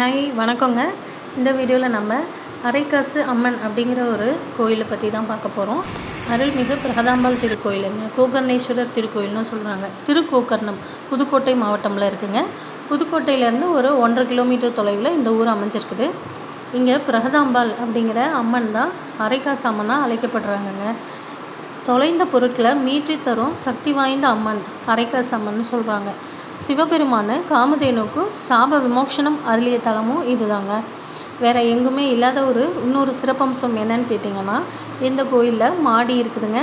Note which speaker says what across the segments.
Speaker 1: Hi வணக்கங்க. இந்த வீடியோவில் நம்ம அரைக்காசு அம்மன் அப்படிங்கிற ஒரு கோயிலை பற்றி தான் பார்க்க போகிறோம் அருள்மிகு பிரகதாம்பாள் திருக்கோயிலுங்க கோகர்ணேஸ்வரர் திருக்கோயில்னு சொல்கிறாங்க திருக்கோக்கர்ணம் புதுக்கோட்டை மாவட்டமில் இருக்குங்க. புதுக்கோட்டையிலேருந்து ஒரு ஒன்றரை கிலோமீட்டர் தொலைவில் இந்த ஊர் அமைஞ்சிருக்குது. இங்கே பிரகதாம்பாள் அப்படிங்கிற அம்மன் தான் அரைக்காசு அம்மனாக அழைக்கப்படுறாங்கங்க. தொலைந்த பொருட்களை மீட்டி தரும் சக்தி வாய்ந்த அம்மன் அரைக்காசு அம்மன் சொல்கிறாங்க சிவபெருமான காமதேனுக்கு சாப விமோக்ஷனம் அருளிய தலமும் இதுதாங்க. வேறு எங்குமே இல்லாத ஒரு இன்னொரு சிறப்பம்சம் என்னன்னு கேட்டிங்கன்னா இந்த கோயிலில் மாடி இருக்குதுங்க.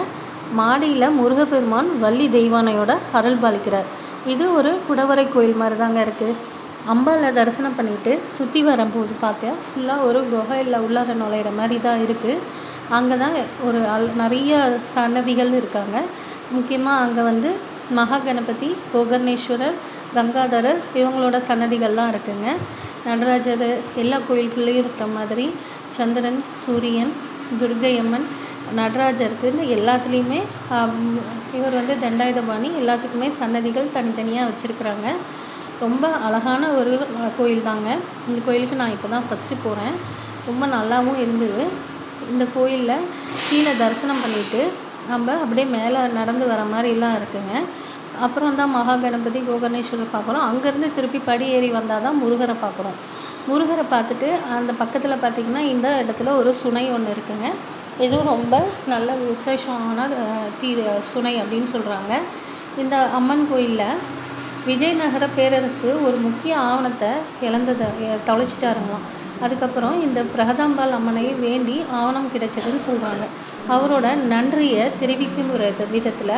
Speaker 1: மாடியில் முருகப்பெருமான் வள்ளி தெய்வானையோட அருள் பாலிக்கிறார். இது ஒரு குடவரை கோயில் மாதிரி தாங்க இருக்குது அம்பாவில் தரிசனம் பண்ணிவிட்டு சுற்றி வரும்போது பார்த்தா ஃபுல்லாக ஒரு குகையில் உள்ளார நுழையிற மாதிரி தான் இருக்குது அங்கே தான் ஒரு அல் நிறைய சன்னதிகள் இருக்காங்க. முக்கியமாக அங்கே வந்து மகாகணபதி கோகர்ணேஸ்வரர் கங்காதரர் இவங்களோட சன்னதிகள்லாம் இருக்குங்க. நடராஜர் எல்லா கோயில்கள்லேயும் இருக்கிற மாதிரி சந்திரன் சூரியன் துர்கையம்மன் நடராஜருக்குன்னு எல்லாத்துலேயுமே இவர் வந்து தண்டாயுதபாணி எல்லாத்துக்குமே சன்னதிகள் தனித்தனியாக வச்சுருக்குறாங்க. ரொம்ப அழகான ஒரு கோயில் தாங்க. இந்த கோயிலுக்கு நான் இப்போ தான் ஃபஸ்ட்டு போகிறேன் ரொம்ப நல்லாவும் இருந்தது. இந்த கோயிலில் கீழே தரிசனம் பண்ணிவிட்டு நம்ம அப்படியே மேலே நடந்து வர மாதிரிலாம் இருக்குங்க. அப்புறம் தான் மகா கணபதி கோகர்ணேஸ்வரர் பார்க்குறோம். அங்கேருந்து திருப்பி படி ஏறி வந்தால் தான் முருகரை பார்க்குறோம். முருகரை பார்த்துட்டு அந்த பக்கத்தில் பார்த்திங்கன்னா இந்த இடத்துல ஒரு சுனை ஒன்று இருக்குங்க. இதுவும் ரொம்ப நல்ல விசேஷமான தீ சுனை அப்படின்னு சொல்கிறாங்க இந்த அம்மன் கோயிலில் விஜயநகர பேரரசு ஒரு முக்கிய ஆவணத்தை இழந்ததை தொலைச்சிட்டாருங்களாம். அதுக்கப்புறம் இந்த பிரகதாம்பாள் அம்மனை வேண்டி ஆவணம் கிடைச்சதுன்னு சொல்கிறாங்க அவரோட நன்றியை தெரிவிக்கும் விதத்தில்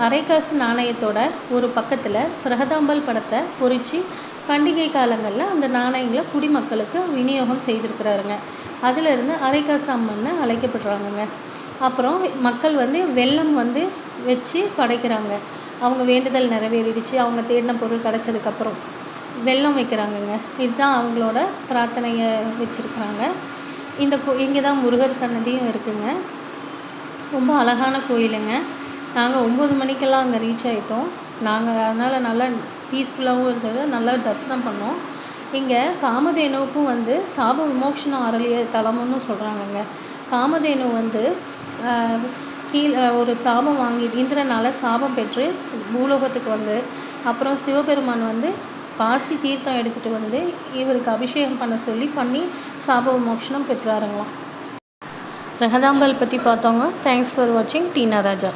Speaker 1: அரைக்காசு நாணயத்தோட ஒரு பக்கத்தில் பிரகதாம்பாள் படத்தை பொறிச்சு பண்டிகை காலங்களில் அந்த நாணயங்களை குடிமக்களுக்கு விநியோகம் செய்திருக்கிறாருங்க. அதிலிருந்து அரைக்காசு அம்மன்னு அழைக்கப்படுறாங்கங்க. அப்புறம் மக்கள் வந்து வெள்ளம் வந்து வச்சு படைக்கிறாங்க. அவங்க வேண்டுதல் நிறைவேறிடுச்சு. அவங்க தேடின பொருள் கிடச்சதுக்கப்புறம் வெள்ளம் வைக்கிறாங்கங்க. இதுதான் அவங்களோட பிரார்த்தனையை வச்சுருக்குறாங்க. இந்த கோ இங்கே தான் முருகர் சன்னதியும் இருக்குங்க. ரொம்ப அழகான கோயிலுங்க. நாங்கள் ஒம்பது மணிக்கெல்லாம் அங்கே ரீச் ஆகிட்டோம் நாங்கள் அதனால் நல்லா பீஸ்ஃபுல்லாகவும் இருந்தது. நல்லா தரிசனம் பண்ணோம். இங்கே காமதேனுவுக்கும் வந்து சாப விமோக்ஷனம் அரளிய தலம்னு சொல்கிறாங்கங்க காமதேனு வந்து கீழே ஒரு சாபம் வாங்கி இந்திரனால் சாபம் பெற்று பூலோகத்துக்கு வந்து அப்புறம் சிவபெருமான் வந்து காசி தீர்த்தம் எடுத்துகிட்டு வந்து இவருக்கு அபிஷேகம் பண்ண சொல்லி பண்ணி சாப மோட்சணம் பெற்றாருங்களாம். ரகதாம்பல் பற்றி பார்த்தவங்க தேங்க்ஸ் ஃபார் வாட்சிங் டீனா ராஜா